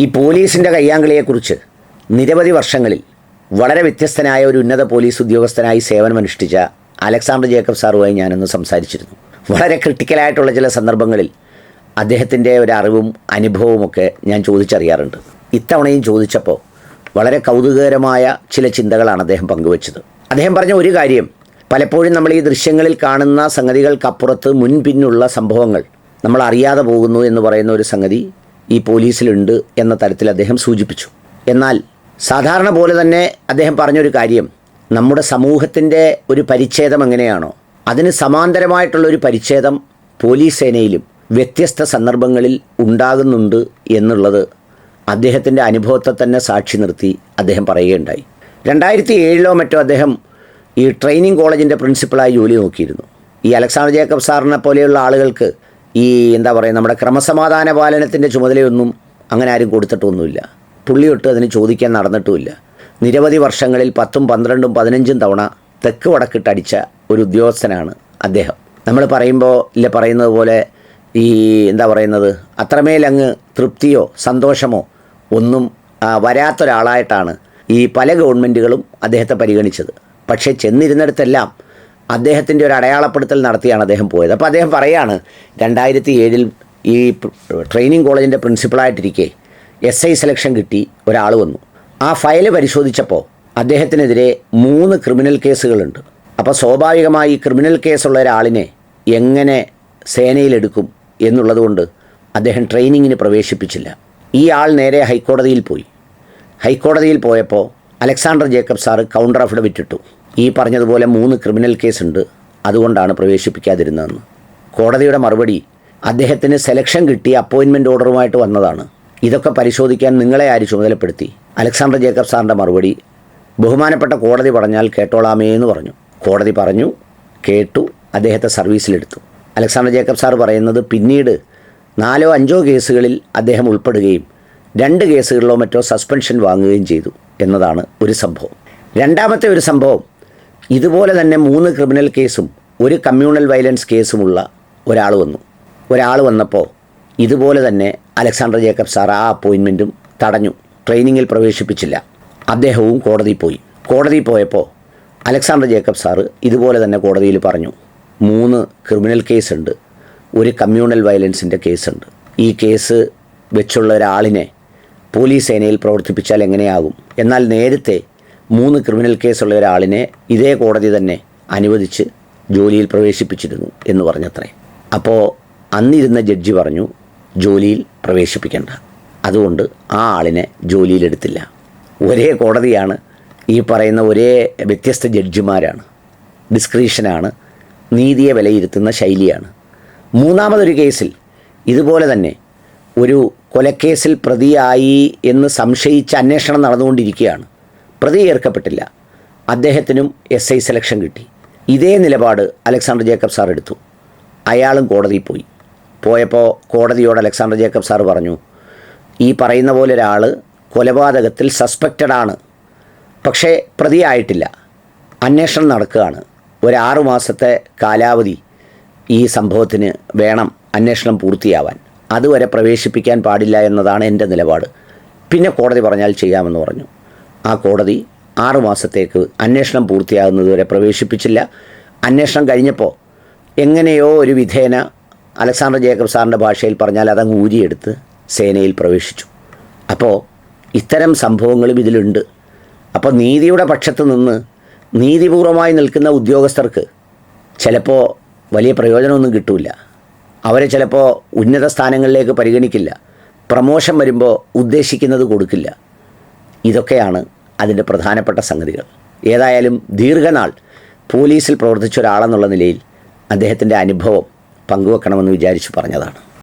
ഈ പോലീസിന്റെ കയ്യാങ്കളിയെക്കുറിച്ച് നിരവധി വർഷങ്ങളിൽ വളരെ വ്യത്യസ്തനായ ഒരു ഉന്നത പോലീസ് ഉദ്യോഗസ്ഥനായി സേവനമനുഷ്ഠിച്ച അലക്സാണ്ടർ ജേക്കബ് സാറുമായി ഞാനൊന്ന് സംസാരിച്ചിരുന്നു. വളരെ ക്രിട്ടിക്കലായിട്ടുള്ള ചില സന്ദർഭങ്ങളിൽ അദ്ദേഹത്തിന്റെ ഒരു അറിവും അനുഭവവുമൊക്കെ ഞാൻ ചോദിച്ചറിയാറുണ്ട്. ഇത്തവണയും ചോദിച്ചപ്പോൾ വളരെ കൗതുകകരമായ ചില ചിന്തകളാണ് അദ്ദേഹം പങ്കുവച്ചത്. അദ്ദേഹം പറഞ്ഞ ഒരു കാര്യം പലപ്പോഴും നമ്മൾ ഈ ദൃശ്യങ്ങളിൽ കാണുന്ന സംഗതികൾക്കപ്പുറത്ത് മുൻപിന്നുള്ള സംഭവങ്ങൾ നമ്മൾ അറിയാതെ പോകുന്നു എന്ന് പറയുന്ന ഒരു സംഗതി ഈ പോലീസിലുണ്ട് എന്ന തരത്തിൽ അദ്ദേഹം സൂചിപ്പിച്ചു. എന്നാൽ സാധാരണ പോലെ തന്നെ അദ്ദേഹം പറഞ്ഞൊരു കാര്യം നമ്മുടെ സമൂഹത്തിന്റെ ഒരു പരിച്ഛേദം എങ്ങനെയാണോ അതിന് സമാന്തരമായിട്ടുള്ള ഒരു പരിച്ഛേദം പോലീസ് സേനയിലും വ്യത്യസ്ത സന്ദർഭങ്ങളിൽ ഉണ്ടാകുന്നുണ്ട് എന്നുള്ളത് അദ്ദേഹത്തിന്റെ അനുഭവത്തെ തന്നെ സാക്ഷി നിർത്തി അദ്ദേഹം പറയുകയുണ്ടായി. രണ്ടായിരത്തി ഏഴിലോ മറ്റോ അദ്ദേഹം ഈ ട്രെയിനിങ് കോളേജിന്റെ പ്രിൻസിപ്പളായി ജോലി നോക്കിയിരുന്നു. ഈ അലക്സാണ്ടർ ജേക്കബ് സാറിനെ പോലെയുള്ള ആളുകൾക്ക് ഈ എന്താ പറയുക നമ്മുടെ ക്രമസമാധാന പാലനത്തിന്റെ ചുമതലയൊന്നും അങ്ങനെ ആരും കൊടുത്തിട്ടൊന്നുമില്ല. പുള്ളിയൊട്ട് അതിന് ചോദിക്കാൻ നടന്നിട്ടുമില്ല. നിരവധി വർഷങ്ങളിൽ പത്തും പന്ത്രണ്ടും പതിനഞ്ചും തവണ തെക്ക് വടക്കിട്ടടിച്ച ഒരു ഉദ്യോഗസ്ഥനാണ് അദ്ദേഹം. നമ്മൾ പറയുമ്പോൾ ഇല്ല പറയുന്നത് പോലെ ഈ എന്താ പറയുന്നത് അത്രമേൽ അങ്ങ് തൃപ്തിയോ സന്തോഷമോ ഒന്നും വരാത്തൊരാളായിട്ടാണ് ഈ പല ഗവൺമെന്റുകളും അദ്ദേഹത്തെ പരിഗണിച്ചത്. പക്ഷേ ചെന്നിരുന്നിടത്തെല്ലാം അദ്ദേഹത്തിന്റെ ഒരു അടയാളപ്പെടുത്തൽ നടത്തിയാണ് അദ്ദേഹം പോയത്. അപ്പോൾ അദ്ദേഹം പറയാണ് രണ്ടായിരത്തി ഏഴിൽ ഈ ട്രെയിനിങ് കോളേജിന്റെ പ്രിൻസിപ്പളായിട്ടിരിക്കെ എസ് ഐ സെലക്ഷൻ കിട്ടി ഒരാൾ വന്നു. ആ ഫയൽ പരിശോധിച്ചപ്പോൾ അദ്ദേഹത്തിനെതിരെ മൂന്ന് ക്രിമിനൽ കേസുകളുണ്ട്. അപ്പോൾ സ്വാഭാവികമായി ഈ ക്രിമിനൽ കേസുള്ള ഒരാളിനെ എങ്ങനെ സേനയിലെടുക്കും എന്നുള്ളതുകൊണ്ട് അദ്ദേഹം ട്രെയിനിങ്ങിന് പ്രവേശിപ്പിച്ചില്ല. ഈ ആൾ നേരെ ഹൈക്കോടതിയിൽ പോയി. ഹൈക്കോടതിയിൽ പോയപ്പോൾ Alexander Jacob sir counter affidavit ഇട്ടു ഈ പറഞ്ഞതുപോലെ മൂന്ന് ക്രിമിനൽ കേസുണ്ട്. അതുകൊണ്ടാണ് പ്രവേശിപ്പിക്കാതിരുന്നതെന്ന്. കോടതിയുടെ മറുപടി അദ്ദേഹത്തിന് സെലക്ഷൻ കിട്ടി അപ്പോയിൻമെന്റ് ഓർഡറുമായിട്ട് വന്നതാണ്. ഇതൊക്കെ പരിശോധിക്കാൻ നിങ്ങളെ ആര് ചുമതലപ്പെടുത്തി? അലക്സാണ്ടർ ജേക്കബ് സാറിന്റെ മറുപടി ബഹുമാനപ്പെട്ട കോടതി പറഞ്ഞാൽ കേട്ടോളാമേ എന്ന് പറഞ്ഞു. കോടതി പറഞ്ഞു കേട്ടു അദ്ദേഹത്തെ സർവീസിലെടുത്തു. അലക്സാണ്ടർ ജേക്കബ് സാർ പറയുന്നത് പിന്നീട് നാലോ അഞ്ചോ കേസുകളിൽ അദ്ദേഹം ഉൾപ്പെടുകയും രണ്ട് കേസുകളിലോ മറ്റോ സസ്പെൻഷൻ വാങ്ങുകയും ചെയ്തു എന്നതാണ് ഒരു സംഭവം. രണ്ടാമത്തെ ഒരു സംഭവം ഇതുപോലെ തന്നെ മൂന്ന് ക്രിമിനൽ കേസും ഒരു കമ്മ്യൂണൽ വയലൻസ് കേസുമുള്ള ഒരാൾ വന്നു. ഒരാൾ വന്നപ്പോൾ ഇതുപോലെ തന്നെ അലക്സാണ്ടർ ജേക്കബ് സാർ ആ അപ്പോയിൻമെന്റും തടഞ്ഞു. ട്രെയിനിങ്ങിൽ പ്രവേശിപ്പിച്ചില്ല. അദ്ദേഹവും കോടതിയിൽ പോയി. കോടതിയിൽ പോയപ്പോൾ അലക്സാണ്ടർ ജേക്കബ് സാറ് ഇതുപോലെ തന്നെ കോടതിയിൽ പറഞ്ഞു മൂന്ന് ക്രിമിനൽ കേസുണ്ട് ഒരു കമ്മ്യൂണൽ വയലൻസിന്റെ കേസുണ്ട്. ഈ കേസ് വെച്ചുള്ള ഒരാളിനെ പോലീസ് സേനയിൽ പ്രവർത്തിപ്പിച്ചാൽ എങ്ങനെയാകും? എന്നാൽ നേരത്തെ മൂന്ന് ക്രിമിനൽ കേസുള്ള ഒരാളിനെ ഇതേ കോടതി തന്നെ അനുവദിച്ച് ജോലിയിൽ പ്രവേശിപ്പിച്ചിരുന്നു എന്ന് പറഞ്ഞത്രേ. അപ്പോൾ അന്നിരുന്ന ജഡ്ജി പറഞ്ഞു ജോലിയിൽ പ്രവേശിപ്പിക്കേണ്ട. അതുകൊണ്ട് ആ ആളിനെ ജോലിയിലെടുത്തില്ല. ഒരേ കോടതിയാണ് ഈ പറയുന്ന ഒരേ വ്യത്യസ്ത ജഡ്ജിമാരാണ്. ഡിസ്ക്രീഷനാണ് നീതിയെ വിലയിരുത്തുന്ന ശൈലിയാണ്. മൂന്നാമതൊരു കേസിൽ ഇതുപോലെ തന്നെ ഒരു കൊലക്കേസിൽ പ്രതിയായി എന്ന് സംശയിച്ച് അന്വേഷണം നടന്നുകൊണ്ടിരിക്കുകയാണ്. പ്രതി ചേർക്കപ്പെട്ടില്ല അദ്ദേഹത്തിനും എസ് ഐ സെലക്ഷൻ കിട്ടി. ഇതേ നിലപാട് അലക്സാണ്ടർ ജേക്കബ് സാർ എടുത്തു. അയാളും കോടതിയിൽ പോയി. പോയപ്പോൾ കോടതിയോട് അലക്സാണ്ടർ ജേക്കബ് സാർ പറഞ്ഞു ഈ പറയുന്ന പോലെ ഒരാൾ കൊലപാതകത്തിൽ സസ്പെക്റ്റഡ് ആണ്. പക്ഷേ പ്രതിയായിട്ടില്ല. അന്വേഷണം നടക്കുകയാണ്. ഒരു മാസത്തെ കാലാവധി ഈ സംഭവത്തിന് വേണം അന്വേഷണം പൂർത്തിയാവാൻ. അതുവരെ പ്രവേശിപ്പിക്കാൻ പാടില്ല എന്നതാണ് എന്റെ നിലപാട്. പിന്നെ കോടതി പറഞ്ഞാൽ ചെയ്യാമെന്ന് പറഞ്ഞു. ആ കോടതി ആറു മാസത്തേക്ക് അന്വേഷണം പൂർത്തിയാകുന്നതുവരെ പ്രവേശിപ്പിച്ചില്ല. അന്വേഷണം കഴിഞ്ഞപ്പോൾ എങ്ങനെയോ ഒരു വിധേന അലക്സാണ്ടർ ജേക്കബ് സാറിന്റെ ഭാഷയിൽ പറഞ്ഞാൽ അതങ്ങ് ഊരിയെടുത്ത് സേനയിൽ പ്രവേശിച്ചു. അപ്പോൾ ഇത്തരം സംഭവങ്ങളും ഇതിലുണ്ട്. അപ്പോൾ നീതിയുടെ പക്ഷത്ത് നിന്ന് നീതിപൂർവമായി നിൽക്കുന്ന ഉദ്യോഗസ്ഥർക്ക് ചിലപ്പോൾ വലിയ പ്രയോജനമൊന്നും കിട്ടില്ല അവരെ ചിലപ്പോൾ ഉന്നത സ്ഥാനങ്ങളിലേക്ക് പരിഗണിക്കില്ല. പ്രമോഷൻ വരുമ്പോൾ ഉദ്ദേശിക്കുന്നത് കൊടുക്കില്ല. ഇതൊക്കെയാണ് അതിന്റെ പ്രധാനപ്പെട്ട സംഗതികൾ. ഏതായാലും ദീർഘനാൾ പോലീസിൽ പ്രവർത്തിച്ച ഒരാളെന്നുള്ള നിലയിൽ അദ്ദേഹത്തിന്റെ അനുഭവം പങ്കുവെക്കണമെന്ന് വിചാരിച്ചു പറഞ്ഞതാണ്.